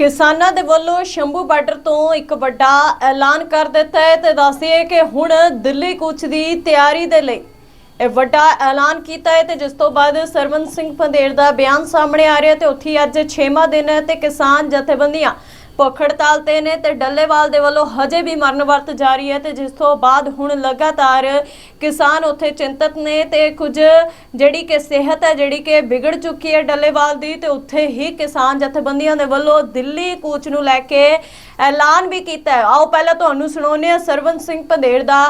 ਕਿਸਾਨਾਂ ਦੇ ਵੱਲੋਂ ਸ਼ੰਭੂ ਬਾਰਡਰ ਤੋਂ ਇੱਕ ਵੱਡਾ ਐਲਾਨ ਕਰ ਦਿੱਤਾ ਹੈ ਤੇ ਦੱਸਿਏ ਕਿ ਹੁਣ ਦਿੱਲੀ ਕੂਚ ਦੀ ਤਿਆਰੀ ਦੇ ਲਈ ਇਹ ਵੱਡਾ ਐਲਾਨ ਕੀਤਾ ਹੈ ਤੇ ਜਿਸ ਤੋਂ ਬਾਅਦ ਸਰਵਨ ਸਿੰਘ ਪੰਦੇਰ ਦਾ ਬਿਆਨ ਸਾਹਮਣੇ ਆ ਰਿਹਾ ਤੇ ਉੱਥੇ ਅੱਜ 6ਵਾਂ ਦਿਨ ਹੈ ਤੇ ਕਿਸਾਨ ਜਥੇਬੰਦੀਆਂ ਭੁੱਖ ਤੇ ਨੇ ਤੇ ਡੱਲੇਵਾਲ ਦੇ ਵੱਲੋਂ ਹਜੇ ਵੀ ਮਰਨ ਵਰਤ ਜਾਰੀ ਹੈ ਤੇ ਜਿਸ ਤੋਂ ਬਾਅਦ ਹੁਣ ਲਗਾਤਾਰ ਕਿਸਾਨ ਉੱਥੇ ਚਿੰਤਤ ਨੇ ਤੇ ਕੁਝ ਜਿਹੜੀ ਕਿ ਸਿਹਤ ਹੈ, ਜਿਹੜੀ ਕਿ ਵਿਗੜ ਚੁੱਕੀ ਹੈ ਡੱਲੇਵਾਲ ਦੀ ਤੇ ਉੱਥੇ ਹੀ ਕਿਸਾਨ ਜਥੇਬੰਦੀਆਂ ਦੇ ਵੱਲੋਂ ਦਿੱਲੀ ਕੂਚ ਨੂੰ ਲੈ ਕੇ ਐਲਾਨ ਵੀ ਕੀਤਾ ਹੈ। ਆਓ ਪਹਿਲਾਂ ਤੁਹਾਨੂੰ ਸੁਣਾਉਂਦੇ ਹਾਂ ਸਰਵਨ ਸਿੰਘ ਪੰਦੇੜ ਦਾ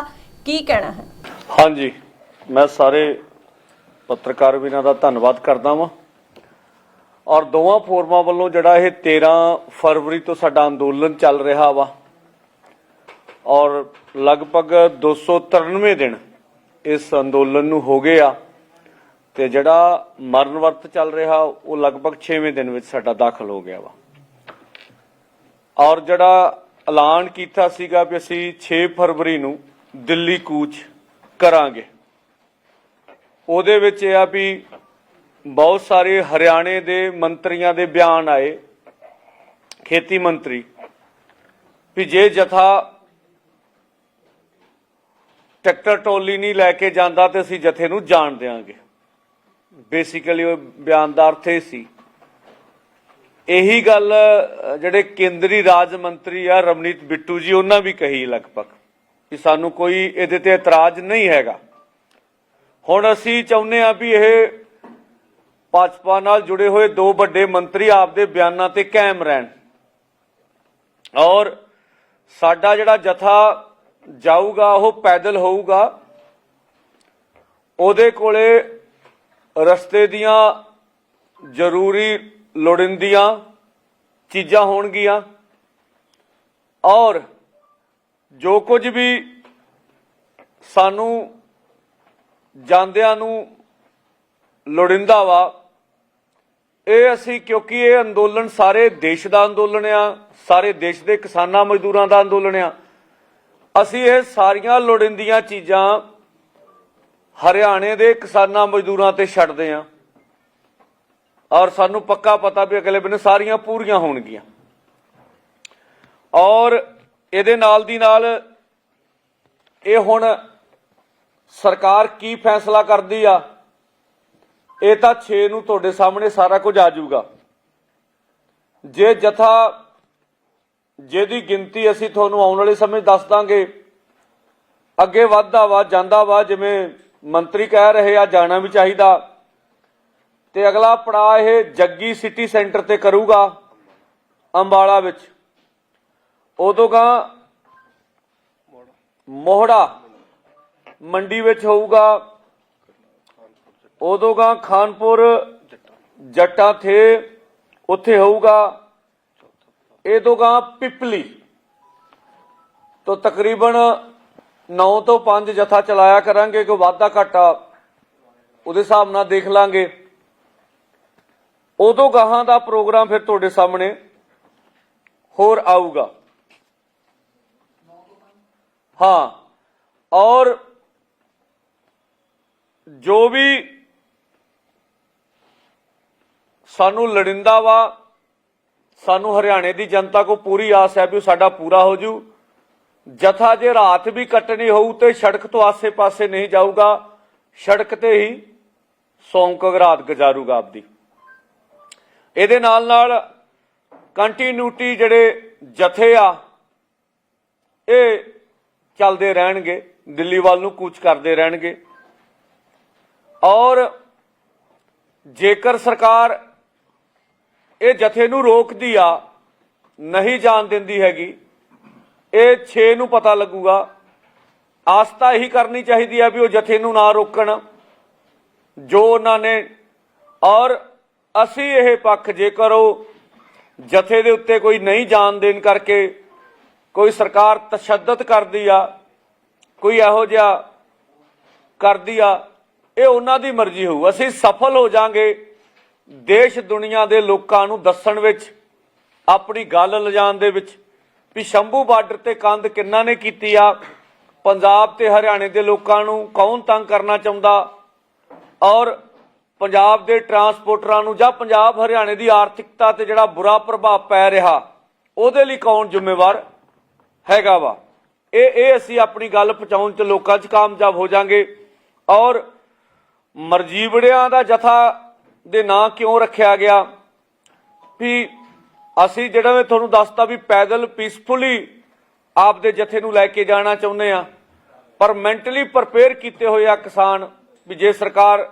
ਕੀ ਕਹਿਣਾ ਹੈ। ਹਾਂਜੀ, ਮੈਂ ਸਾਰੇ ਪੱਤਰਕਾਰ ਵੀਰਾਂ ਦਾ ਧੰਨਵਾਦ ਕਰਦਾ ਵਾਂ। ਔਰ ਦੋਵਾਂ ਫੋਰਮਾਂ ਵੱਲੋਂ ਜਿਹੜਾ ਇਹ 13 ਫਰਵਰੀ ਤੋਂ ਸਾਡਾ ਅੰਦੋਲਨ ਚੱਲ ਰਿਹਾ ਵਾ ਔਰ ਲਗਭਗ 293 ਦਿਨ ਇਸ ਅੰਦੋਲਨ ਨੂੰ ਹੋ ਗਏ ਆ ਤੇ ਜਿਹੜਾ ਮਰਨ ਵਰਤ ਚੱਲ ਰਿਹਾ ਉਹ ਲਗਭਗ 6ਵੇਂ ਦਿਨ ਵਿੱਚ ਸਾਡਾ ਦਾਖਲ ਹੋ ਗਿਆ ਵਾ। ਔਰ ਜਿਹੜਾ ਐਲਾਨ ਕੀਤਾ ਸੀਗਾ ਵੀ ਅਸੀਂ 6 ਫਰਵਰੀ ਨੂੰ ਦਿੱਲੀ ਕੂਚ ਕਰਾਂਗੇ, ਉਹਦੇ ਵਿੱਚ ਇਹ ਆ ਵੀ ਬਹੁਤ ਸਾਰੇ ਹਰਿਆਣੇ ਦੇ ਮੰਤਰੀਆਂ ਦੇ ਬਿਆਨ ਆਏ। ਖੇਤੀ ਮੰਤਰੀ ਵੀ ਜੇ ਜਥਾ ਟਰੈਕਟਰ ਟੋਲੀ ਨਹੀਂ ਲੈ ਕੇ ਜਾਂਦਾ ਤੇ ਅਸੀਂ ਜਥੇ ਨੂੰ ਜਾਣ ਦੇਵਾਂਗੇ ਬੇਸਿਕਲੀ ਉਹ ਬਿਆਨ ਦਾ ਅਰਥ ਇਹ ਸੀ। ਇਹੀ ਗੱਲ ਜਿਹੜੇ ਕੇਂਦਰੀ ਰਾਜ ਮੰਤਰੀ ਆ ਰਮਨੀਤ ਬਿੱਟੂ ਜੀ, ਉਹਨਾਂ ਵੀ ਕਹੀ ਲਗਭਗ ਕਿ ਸਾਨੂੰ ਕੋਈ ਇਹਦੇ ਤੇ ਇਤਰਾਜ਼ ਨਹੀਂ ਹੈਗਾ। ਹੁਣ ਅਸੀਂ ਚਾਹੁੰਦੇ ਆ ਵੀ ਇਹ ਭਾਜਪਾ ਨਾਲ ਜੁੜੇ ਹੋਏ ਦੋ ਵੱਡੇ ਮੰਤਰੀ ਆਪਦੇ ਬਿਆਨਾਂ ਤੇ ਕਾਇਮ ਰਹਿਣ। ਔਰ ਸਾਡਾ ਜਿਹੜਾ ਜਥਾ ਜਾਊਗਾ, ਉਹ ਪੈਦਲ ਹੋਊਗਾ। ਉਹਦੇ ਕੋਲੇ ਰਸਤੇ ਦੀਆਂ ਜ਼ਰੂਰੀ ਲੋੜਿੰਦੀਆਂ ਚੀਜ਼ਾਂ ਹੋਣਗੀਆਂ। ਔਰ ਜੋ ਕੁਝ ਵੀ ਸਾਨੂੰ ਜਾਂਦਿਆਂ ਨੂੰ ਲੋੜਿੰਦਾ ਵਾ ਇਹ ਅਸੀਂ ਕਿਉਂਕਿ ਇਹ ਅੰਦੋਲਨ ਸਾਰੇ ਦੇਸ਼ ਦਾ ਅੰਦੋਲਨ ਆ, ਸਾਰੇ ਦੇਸ਼ ਦੇ ਕਿਸਾਨਾਂ ਮਜ਼ਦੂਰਾਂ ਦਾ ਅੰਦੋਲਨ ਆ। ਅਸੀਂ ਇਹ ਸਾਰੀਆਂ ਲੋੜਿੰਦੀਆਂ ਚੀਜ਼ਾਂ ਹਰਿਆਣੇ ਦੇ ਕਿਸਾਨਾਂ ਮਜ਼ਦੂਰਾਂ ਤੇ ਛੱਡਦੇ ਆ। ਔਰ ਸਾਨੂੰ ਪੱਕਾ ਪਤਾ ਵੀ ਅਗਲੇ ਦਿਨ ਸਾਰੀਆਂ ਪੂਰੀਆਂ ਹੋਣਗੀਆਂ। ਔਰ ਇਹਦੇ ਨਾਲ ਦੀ ਨਾਲ ਇਹ ਹੁਣ ਸਰਕਾਰ ਕੀ ਫੈਸਲਾ ਕਰਦੀ ਆ ਇਹ ਤਾਂ 6 ਨੂੰ ਤੁਹਾਡੇ ਸਾਹਮਣੇ ਸਾਰਾ ਕੁਝ ਆ ਜਾਊਗਾ। ਜੇ ਜਥਾ, ਜਿਹਦੀ ਗਿਣਤੀ ਅਸੀਂ ਤੁਹਾਨੂੰ ਆਉਣ ਵਾਲੇ ਸਮੇਂ 'ਚ ਦੱਸ ਦਾਂਗੇ, ਅੱਗੇ ਵੱਧਦਾ ਵਾ, ਜਾਂਦਾ ਵਾ, ਜਿਵੇਂ ਮੰਤਰੀ ਕਹਿ ਰਹੇ ਆ, ਜਾਣਾ ਵੀ ਚਾਹੀਦਾ, ਤੇ ਅਗਲਾ ਪੜਾਅ ਇਹ ਜੱਗੀ ਸਿਟੀ ਸੈਂਟਰ ਤੇ ਕਰੂਗਾ, ਅੰਬਾਲਾ ਵਿੱਚ। ਉਦੋਂ ਗਾ ਮੋਹੜਾ, ਮੰਡੀ ਵਿੱਚ ਹੋਊਗਾ ਉਦੋਂ ਗਾ ਖਾਨਪੁਰ ਜੱਟਾਂ ਥੇ, ਉੱਥੇ ਹੋਊਗਾ ਇਹ ਤੋਂ ਗਾ ਪਿਪਲੀ ਤੋਂ ਤਕਰੀਬਨ 9 ਤੋਂ 5 ਜਥਾ ਚਲਾਇਆ ਕਰਾਂਗੇ, ਕੋਈ ਵਾਧਾ ਘਾਟਾ ਉਹਦੇ ਹਿਸਾਬ ਨਾਲ ਦੇਖ ਲਾਂਗੇ। ਉਦੋਂ ਗਾਹਾਂ ਦਾ ਪ੍ਰੋਗਰਾਮ ਫਿਰ ਤੁਹਾਡੇ ਸਾਹਮਣੇ ਹੋਰ ਆਊਗਾ। ਹਾਂ, ਔਰ ਜੋ ਵੀ ਸਾਨੂੰ ਲੜਿੰਦਾ ਵਾ, ਸਾਨੂੰ ਹਰਿਆਣੇ ਦੀ ਜਨਤਾ ਕੋ ਪੂਰੀ ਆਸ ਹੈ ਵੀ ਉਹ ਸਾਡਾ ਪੂਰਾ ਹੋ ਜੂ। ਜਥਾ ਜੇ ਰਾਤ ਵੀ ਕੱਟਣੀ ਹੋਊ ਤੇ ਸੜਕ ਤੋਂ ਆਸੇ-ਪਾਸੇ ਨਹੀਂ ਜਾਊਗਾ, ਸੜਕ ਤੇ ਹੀ ਸੌਂਕ ਰਾਤ ਗੁਜ਼ਾਰੂਗਾ ਆਪਦੀ। ਇਹਦੇ ਨਾਲ ਨਾਲ ਕੰਟੀਨਿਊਟੀ ਜਿਹੜੇ ਜਥੇ ਆ, ਇਹ ਚੱਲਦੇ ਰਹਿਣਗੇ ਦਿੱਲੀ ਵੱਲ ਨੂੰ ਕੂਚ ਕਰਦੇ ਰਹਿਣਗੇ। ਔਰ ਜੇਕਰ ਸਰਕਾਰ ਇਹ ਜਥੇ ਨੂੰ ਰੋਕਦੀ ਆ, ਨਹੀਂ ਜਾਣ ਦਿੰਦੀ ਹੈਗੀ। ਇਹ 6 ਨੂੰ ਪਤਾ ਲੱਗੂਗਾ। ਆਸਤਾ ਇਹੀ ਕਰਨੀ ਚਾਹੀਦੀ ਆ ਵੀ ਉਹ ਜਥੇ ਨੂੰ ਨਾ ਰੋਕਣ। ਜੋ ਉਹਨਾਂ ਨੇ, ਔਰ ਅਸੀਂ ਇਹ ਪੱਖ ਜੇਕਰ ਉਹ ਜਥੇ ਦੇ ਉੱਤੇ ਕੋਈ ਨਹੀਂ ਜਾਣ ਦੇਣ ਕਰਕੇ ਕੋਈ ਸਰਕਾਰ ਤਸ਼ੱਦਦ ਕਰਦੀ ਆ, ਕੋਈ ਇਹੋ ਜਿਹਾ ਕਰਦੀ ਆ, ਇਹ ਉਹਨਾਂ ਦੀ ਮਰਜ਼ੀ ਹੋਊ। ਅਸੀਂ ਸਫਲ ਹੋ ਜਾਾਂਗੇ। ਦੇਸ਼ ਦੁਨੀਆ ਦੇ ਲੋਕਾਂ ਨੂੰ ਦੱਸਣ ਵਿੱਚ, ਆਪਣੀ ਗੱਲ ਲਿਜਾਣ ਦੇ ਵਿੱਚ ਵੀ ਸ਼ੰਭੂ ਬਾਰਡਰ ਤੇ ਕੰਧ ਕਿੰਨਾ ਨੇ ਕੀਤੀ ਆ? ਪੰਜਾਬ ਤੇ ਹਰਿਆਣੇ ਦੇ ਲੋਕਾਂ ਨੂੰ ਕੌਣ ਤੰਗ ਕਰਨਾ ਚਾਹੁੰਦਾ? ਔਰ ਪੰਜਾਬ ਦੇ ਟਰਾਂਸਪੋਰਟਰਾਂ ਨੂੰ ਜਾਂ ਪੰਜਾਬ ਹਰਿਆਣੇ ਦੀ ਆਰਥਿਕਤਾ ਤੇ ਜਿਹੜਾ ਬੁਰਾ ਪ੍ਰਭਾਵ ਪੈ ਰਿਹਾ, ਉਹਦੇ ਲਈ ਕੌਣ ਜ਼ਿੰਮੇਵਾਰ ਹੈਗਾ ਵਾ? ਇਹ ਇਹ ਅਸੀਂ ਆਪਣੀ ਗੱਲ ਪਹੁੰਚਾਉਣ ਚ ਲੋਕਾਂ 'ਚ ਕਾਮਯਾਬ ਹੋ ਜਾਾਂਗੇ। ਔਰ ਮਰਜੀਵੜਿਆਂ ਦਾ ਜਥਾ ਦੇ ਨਾਂ ਕਿਉਂ ਰੱਖਿਆ ਗਿਆ? ਵੀ ਅਸੀਂ ਜਿਹੜਾ ਮੈਂ ਤੁਹਾਨੂੰ ਦੱਸਤਾ ਵੀ ਪੈਦਲ ਪੀਸਫੁਲੀ ਆਪਦੇ ਜਥੇ ਨੂੰ ਲੈ ਕੇ ਜਾਣਾ ਚਾਹੁੰਦੇ ਆ ਪਰ ਮੈਂਟਲੀ ਪ੍ਰਪੇਅਰ ਕੀਤੇ ਹੋਏ ਆ ਕਿਸਾਨ, ਵੀ ਜੇ ਸਰਕਾਰ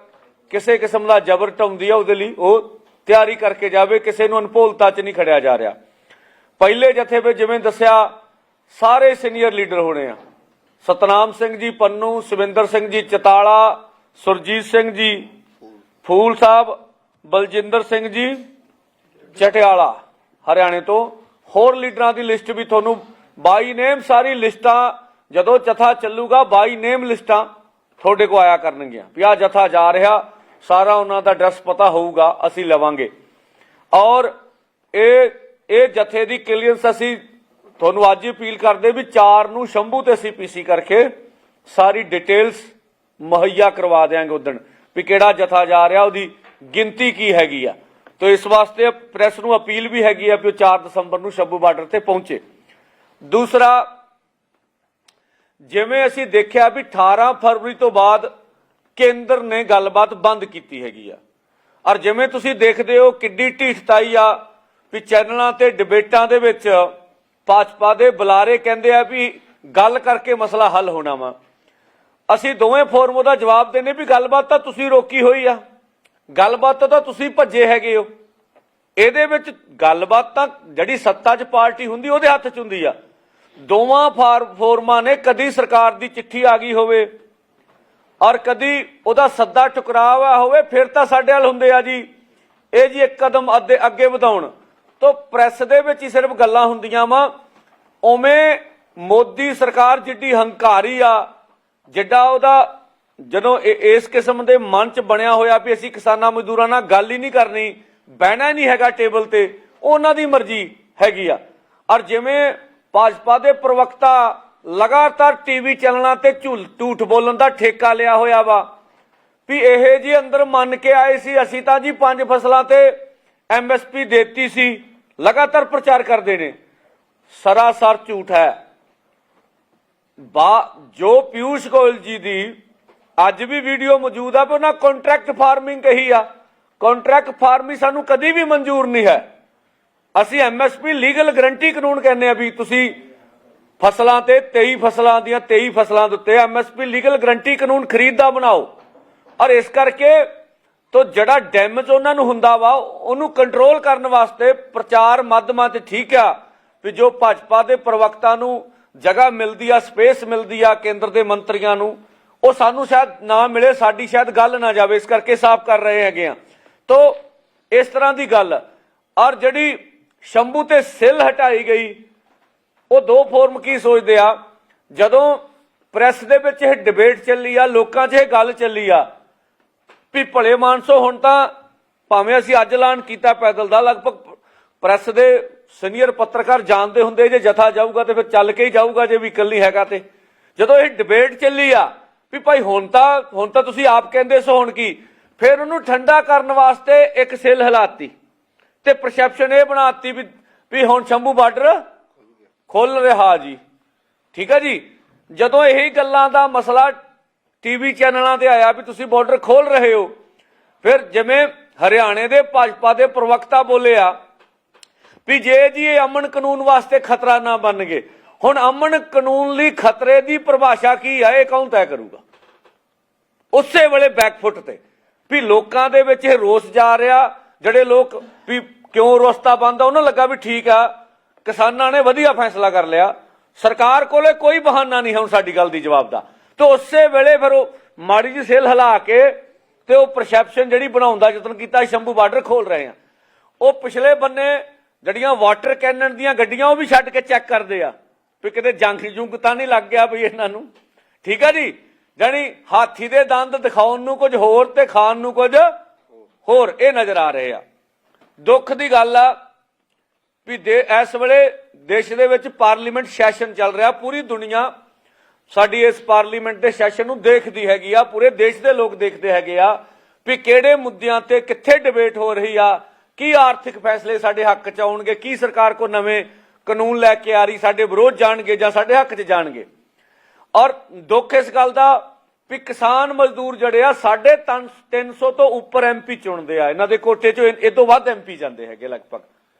ਕਿਸੇ ਕਿਸਮ ਦਾ ਜ਼ਬਰ ਢਾਉਂਦੀ ਆ ਉਹਦੇ ਲਈ, ਉਹ ਤਿਆਰੀ ਕਰਕੇ ਜਾਵੇ, ਕਿਸੇ ਨੂੰ ਅਨਪੋਲਤਾ 'ਚ ਨਹੀਂ ਖੜਿਆ ਜਾ ਰਿਹਾ। ਪਹਿਲੇ ਜਥੇ ਵਿੱਚ ਜਿਵੇਂ ਦੱਸਿਆ, ਸਾਰੇ ਸੀਨੀਅਰ ਲੀਡਰ ਹੋਣੇ ਆ। ਸਤਨਾਮ ਸਿੰਘ ਜੀ, ਪੰਨੂ, ਸਵਿੰਦਰ ਸਿੰਘ ਜੀ, ਚਤਾਲਾ, ਸੁਰਜੀਤ ਸਿੰਘ ਜੀ ਫੂਲ ਸਾਹਿਬ ਬਲਜਿੰਦਰ ਸਿੰਘ ਜੀ, ਚਟਿਆਲਾ, ਹਰਿਆਣੇ ਤੋਂ। ਹੋਰ ਲੀਡਰਾਂ ਦੀ ਲਿਸਟ ਵੀ ਤੁਹਾਨੂੰ, ਬਾਈ ਨੇਮ ਸਾਰੀ ਲਿਸਟਾਂ, ਜਦੋਂ ਜਥਾ ਚੱਲੂਗਾ, ਬਾਈ ਨੇਮ ਲਿਸਟਾਂ ਤੁਹਾਡੇ ਕੋ ਆਇਆ ਕਰਨਗੀਆਂ। ਵੀ ਆ ਜਥਾ ਜਾ ਰਿਹਾ, ਸਾਰਾ ਉਹਨਾਂ ਦਾ ਐਡਰੈਸ ਪਤਾ ਹੋਊਗਾ, ਅਸੀਂ ਲਵਾਂਗੇ। ਔਰ ਇਹ ਇਹ ਜਥੇ ਦੀ ਕਲੀਅਰੈਂਸ ਅਸੀਂ ਤੁਹਾਨੂੰ ਅੱਜ ਹੀ ਅਪੀਲ ਕਰਦੇ ਵੀ 4 ਨੂੰ ਸ਼ੰਭੂ ਤੇ ਸੀਪੀਸੀ ਕਰਕੇ ਸਾਰੀ ਡਿਟੇਲਸ ਮੁਹੱਈਆ ਕਰਵਾ ਦੇਾਂਗੇ ਉਦੋਂ ਵੀ ਕਿਹੜਾ ਜਥਾ ਜਾ ਰਿਹਾ, ਉਹਦੀ ਗਿਣਤੀ ਕੀ ਹੈਗੀ ਆ। ਤੋ ਇਸ ਵਾਸਤੇ ਪ੍ਰੈਸ ਨੂੰ ਅਪੀਲ ਵੀ ਹੈਗੀ ਆ ਵੀ ਉਹ 4 ਦਸੰਬਰ ਨੂੰ ਸ਼ੰਭੂ ਬਾਰਡਰ ਤੇ ਪਹੁੰਚੇ। ਦੂਸਰਾ, ਜਿਵੇਂ ਅਸੀਂ ਦੇਖਿਆ ਵੀ 18 ਫਰਵਰੀ ਤੋਂ ਬਾਅਦ ਕੇਂਦਰ ਨੇ ਗੱਲਬਾਤ ਬੰਦ ਕੀਤੀ ਹੈਗੀ ਆ। ਔਰ ਜਿਵੇਂ ਤੁਸੀਂ ਦੇਖਦੇ ਹੋ ਕਿੱਡੀ ਢੀਠਤਾਈ ਆ ਵੀ ਚੈਨਲਾਂ ਤੇ ਡਿਬੇਟਾਂ ਦੇ ਵਿੱਚ ਭਾਜਪਾ ਦੇ ਬੁਲਾਰੇ ਕਹਿੰਦੇ ਆ ਵੀ ਗੱਲ ਕਰਕੇ ਮਸਲਾ ਹੱਲ ਹੋਣਾ ਵਾ। ਅਸੀਂ ਦੋਵੇਂ ਫੋਰਮ ਦਾ ਜਵਾਬ ਦੇਨੇ ਵੀ ਗੱਲਬਾਤ ਤਾਂ ਤੁਸੀਂ ਰੋਕੀ ਹੋਈ ਆ। ਗੱਲਬਾਤ ਤਾਂ ਤੁਸੀਂ ਭੱਜੇ ਹੈਗੇ ਹੋ। ਇਹਦੇ ਵਿੱਚ ਗੱਲਬਾਤ ਤਾਂ ਜਿਹੜੀ ਸੱਤਾ 'ਚ ਪਾਰਟੀ ਹੁੰਦੀ, ਉਹਦੇ ਹੱਥ 'ਚ ਹੁੰਦੀ ਆ। ਦੋਵਾਂ ਫੋਰਮਾਂ ਨੇ ਕਦੀ ਸਰਕਾਰ ਦੀ ਚਿੱਠੀ ਆ ਗਈ ਹੋਵੇ ਔਰ ਕਦੀ ਉਹਦਾ ਸੱਦਾ ਟੁਕਰਾਵਾ ਹੋਵੇ, ਫਿਰ ਤਾਂ ਸਾਡੇ ਵੱਲ ਹੁੰਦੇ ਆ ਜੀ। ਇਹ ਜੀ ਇੱਕ ਕਦਮ ਅੱਗੇ ਅੱਗੇ ਵਧਾਉਣ। ਤੋਂ ਪ੍ਰੈਸ ਦੇ ਵਿੱਚ ਹੀ ਸਿਰਫ ਗੱਲਾਂ ਹੁੰਦੀਆਂ ਵਾ। ਉਵੇਂ ਮੋਦੀ ਸਰਕਾਰ ਜਿੱਡੀ ਹੰਕਾਰੀ ਆ ਜਿੱਡਾ ਉਹਦਾ ਜਦੋਂ ਇਸ ਕਿਸਮ ਦੇ ਮਨ ਚ ਬਣਿਆ ਹੋਇਆ ਵੀ ਅਸੀਂ ਕਿਸਾਨਾਂ ਮਜ਼ਦੂਰਾਂ ਨਾਲ ਗੱਲ ਹੀ ਨਹੀਂ ਕਰਨੀ, ਬਹਿਣਾ ਨਹੀਂ ਹੈਗਾ ਟੇਬਲ ਤੇ, ਉਹਨਾਂ ਦੀ ਮਰਜ਼ੀ ਹੈਗੀ ਆ। ਔਰ ਜਿਵੇਂ ਭਾਜਪਾ ਦੇ ਪ੍ਰਵਕਤਾ ਲਗਾਤਾਰ ਟੀਵੀ ਚੈਨਲਾਂ ਤੇ ਝੂਲ, ਝੂਠ ਬੋਲਣ ਦਾ ਠੇਕਾ ਲਿਆ ਹੋਇਆ ਵਾ, ਵੀ ਇਹ ਜੀ ਅੰਦਰ ਮੰਨ ਕੇ ਆਏ ਸੀ, ਅਸੀਂ ਤਾਂ ਜੀ ਪੰਜ ਫਸਲਾਂ ਤੇ ਐਮਐਸਪੀ ਦੇਤੀ ਸੀ, ਲਗਾਤਾਰ ਪ੍ਰਚਾਰ ਕਰਦੇ ਨੇ। ਸਰਾਸਰ ਝੂਠ ਹੈ। ਬਾ ਜੋ ਪਿਊਸ਼ ਗੋਇਲ ਜੀ ਦੀ ਅੱਜ ਵੀ ਵੀਡੀਓ ਮੌਜੂਦ ਆ ਪਰ ਉਹਨਾਂ ਕੰਟਰੈਕਟ ਫਾਰਮਿੰਗ ਕਹੀ ਆ। ਕੰਟਰੈਕਟ ਫਾਰਮਿੰਗ ਸਾਨੂੰ ਕਦੀ ਵੀ ਮਨਜ਼ੂਰ ਨਹੀਂ ਹੈ। ਅਸੀਂ ਐਮਐਸਪੀ ਲੀਗਲ ਗਰੰਟੀ ਕਾਨੂੰਨ ਕਹਿੰਦੇ ਆ ਵੀ ਤੁਸੀਂ ਫਸਲਾਂ ਤੇ 23 ਫਸਲਾਂ ਦੀਆਂ 23 ਫਸਲਾਂ ਦੇ ਉੱਤੇ ਐਮਐਸਪੀ ਲੀਗਲ ਗਰੰਟੀ ਕਾਨੂੰਨ ਖਰੀਦਦਾ ਬਣਾਓ। ਔਰ ਇਸ ਕਰਕੇ ਤੋਂ ਜਿਹੜਾ ਡੈਮੇਜ ਉਹਨਾਂ ਨੂੰ ਹੁੰਦਾ ਵਾ, ਉਹਨੂੰ ਕੰਟਰੋਲ ਕਰਨ ਵਾਸਤੇ ਪ੍ਰਚਾਰ ਮਾਧਮਾਂ ਤੇ ਠੀਕ ਆ, ਵੀ ਜੋ ਭਾਜਪਾ ਦੇ ਪ੍ਰਵਕਤਾ ਨੂੰ ਜਗ੍ਹਾ ਮਿਲਦੀ ਆ, ਸਪੇਸ ਮਿਲਦੀ ਆ ਕੇਂਦਰ ਦੇ ਮੰਤਰੀਆਂ ਨੂੰ, ਉਹ ਸਾਨੂੰ ਸ਼ਾਇਦ ਨਾ ਮਿਲੇ, ਸਾਡੀ ਸ਼ਾਇਦ ਗੱਲ ਨਾ ਜਾਵੇ, ਇਸ ਕਰਕੇ ਸਾਫ਼ ਕਰ ਰਹੇ ਹੈਗੇ ਆ। ਤੋ, ਇਸ ਤਰ੍ਹਾਂ ਦੀ ਗੱਲ, ਔਰ ਜਿਹੜੀ ਸ਼ੰਭੂ ਤੇ ਸਿੱਲ ਹਟਾਈ ਗਈ, ਉਹ ਦੋ ਫੋਰਮ ਕੀ ਸੋਚਦੇ ਆ? ਜਦੋਂ ਪ੍ਰੈਸ ਦੇ ਵਿੱਚ ਇਹ ਡਿਬੇਟ ਚੱਲੀ ਆ, ਲੋਕਾਂ 'ਚ ਇਹ ਗੱਲ ਚੱਲੀ ਆ, ਵੀ ਭਲੇ ਮਾਨਸੋ ਹੁਣ ਤਾਂ ਭਾਵੇਂ ਅਸੀਂ ਅੱਜ ਐਲਾਨ ਕੀਤਾ ਪੈਦਲ ਦਾ, ਲਗਭਗ ਪ੍ਰੈਸ ਦੇ ਸੀਨੀਅਰ ਪੱਤਰਕਾਰ ਜਾਣਦੇ ਹੁੰਦੇ ਜੇ ਜਥਾ ਜਾਊਗਾ ਤੇ ਫਿਰ ਚੱਲ ਕੇ ਹੀ ਜਾਊਗਾ ਜੇ ਵੀ ਨਹੀਂ ਹੈਗਾ ਤੇ। ਜਦੋਂ ਇਹ ਡਿਬੇਟ ਚੱਲੀ ਆ ਵੀ ਭਾਈ ਹੁਣ ਤਾਂ ਹੁਣ ਤਾਂ ਤੁਸੀਂ ਆਪ ਕਹਿੰਦੇ ਸੋ ਹੁਣ ਕੀ? ਫਿਰ ਉਹਨੂੰ ਠੰਡਾ ਕਰਨ ਵਾਸਤੇ ਇੱਕ ਸਿੱਲ ਹਲਾਤੀ ਤੇ ਪਰਸੈਪਸ਼ਨ ਇਹ ਬਣਾਤੀ ਵੀ ਵੀ ਹੁਣ ਸ਼ੰਭੂ ਬਾਰਡਰ ਖੋਲ ਰਿਹਾ ਜੀ। ਠੀਕ ਹੈ ਜੀ? ਜਦੋਂ ਇਹੀ ਗੱਲਾਂ ਦਾ ਮਸਲਾ ਟੀਵੀ ਚੈਨਲਾਂ ਤੇ ਆਇਆ ਵੀ ਤੁਸੀਂ ਬਾਰਡਰ ਖੋਲ ਰਹੇ ਹੋ, ਫਿਰ ਜਿਵੇਂ ਹਰਿਆਣੇ ਦੇ ਭਾਜਪਾ ਦੇ ਪ੍ਰਵਕਤਾ ਬੋਲੇ ਆ ਵੀ ਜੇ ਜੀ ਇਹ ਅਮਨ ਕਾਨੂੰਨ ਵਾਸਤੇ ਖਤਰਾ ਨਾ ਬਣ ਗਏ, ਹੁਣ ਅਮਨ ਕਾਨੂੰਨ ਲਈ ਖਤਰੇ ਦੀ ਪਰਿਭਾਸ਼ਾ ਕੀ ਹੈ ਇਹ ਕੌਣ ਤੈਅ ਕਰੂਗਾ? ਉਸੇ ਵੇਲੇ ਬੈਕਫੁੱਟ ਤੇ, ਵੀ ਲੋਕਾਂ ਦੇ ਵਿੱਚ ਇਹ ਰੋਸ ਜਾ ਰਿਹਾ, ਜਿਹੜੇ ਲੋਕ ਵੀ ਕਿਉਂ ਰੋਸਤਾ ਬੰਦਾ ਉਹਨਾਂ ਲੱਗਾ ਵੀ ਠੀਕ ਆ, ਕਿਸਾਨਾਂ ਨੇ ਵਧੀਆ ਫੈਸਲਾ ਕਰ ਲਿਆ, ਸਰਕਾਰ ਕੋਲੇ ਕੋਈ ਬਹਾਨਾ ਨਹੀਂ ਹੁਣ ਸਾਡੀ ਗੱਲ ਦੀ ਜਵਾਬ ਦਾ। ਤੇ ਉਸੇ ਵੇਲੇ ਫਿਰ ਉਹ ਮਾੜੀ ਜਿਹੀ ਸੇਲ ਹਿਲਾ ਕੇ ਤੇ ਉਹ ਪਰਸੈਪਸ਼ਨ ਜਿਹੜੀ ਬਣਾਉਣ ਦਾ ਯਤਨ ਕੀਤਾ, ਸ਼ੰਭੂ ਬਾਰਡਰ ਖੋਲ ਰਹੇ ਆ। ਉਹ ਪਿਛਲੇ ਬੰਨੇ ਜਿਹੜੀਆਂ ਵਾਟਰ ਕੈਨਨ ਦੀਆਂ ਗੱਡੀਆਂ ਉਹ ਵੀ ਛੱਡ ਕੇ ਚੈੱਕ ਕਰਦੇ ਆ। ਵੀ ਕਿਤੇ ਜੰਗ ਜੁੰਗ ਤਾਂ ਨਹੀਂ ਲੱਗ ਗਿਆ ਵੀ ਇਹਨਾਂ ਨੂੰ। ਠੀਕ ਆ ਜੀ? ਜਾਣੀ ਹਾਥੀ ਦੇ ਦੰਦ ਦਿਖਾਉਣ ਨੂੰ ਕੁਝ ਹੋਰ ਤੇ ਖਾਣ ਨੂੰ ਕੁਝ ਹੋਰ। ਇਹ ਨਜ਼ਰ ਆ ਰਹੇ ਆ। ਦੁੱਖ ਦੀ ਗੱਲ ਆ ਵੀ ਦੇ ਇਸ ਵੇਲੇ ਦੇਸ਼ ਦੇ ਵਿੱਚ ਪਾਰਲੀਮੈਂਟ ਸੈਸ਼ਨ ਚੱਲ ਰਿਹਾ। ਪੂਰੀ ਦੁਨੀਆ ਸਾਡੀ ਇਸ ਪਾਰਲੀਮੈਂਟ ਦੇ ਸੈਸ਼ਨ ਨੂੰ ਦੇਖਦੀ ਹੈਗੀ ਆ। ਪੂਰੇ ਦੇਸ਼ ਦੇ ਲੋਕ ਦੇਖਦੇ ਹੈਗੇ ਆ ਵੀ ਕਿਹੜੇ ਮੁੱਦਿਆਂ ਤੇ ਕਿੱਥੇ ਡਿਬੇਟ ਹੋ ਰਹੀ ਆ। ਕੀ ਆਰਥਿਕ ਫੈਸਲੇ ਸਾਡੇ ਹੱਕ ਚ ਆਉਣਗੇ? ਕੀ ਸਰਕਾਰ ਕੋ ਨਵੇਂ ਕਾਨੂੰਨ ਲੈ ਕੇ ਆ ਰਹੀ? ਸਾਡੇ ਵਿਰੋਧ ਜਾਣਗੇ ਜਾਂ ਸਾਡੇ ਹੱਕ ਚ ਜਾਣਗੇ? ਔਰ ਦੁੱਖ ਇਸ ਗੱਲ ਦਾ ਵੀ ਕਿਸਾਨ ਮਜ਼ਦੂਰ ਜਿਹੜੇ ਆ, ਸਾਢੇ ਤਿੰਨ 300 ਤੋਂ ਉੱਪਰ ਐਮਪੀ ਚੁਣਦੇ ਆ। ਇਹਨਾਂ ਦੇ ਕੋਟੇ ਚੋਂ ਇਹ ਇਹ ਤੋਂ ਵੱਧ ਐਮਪੀ ਜਾਂਦੇ ਹੈਗੇ ਲਗਭਗ।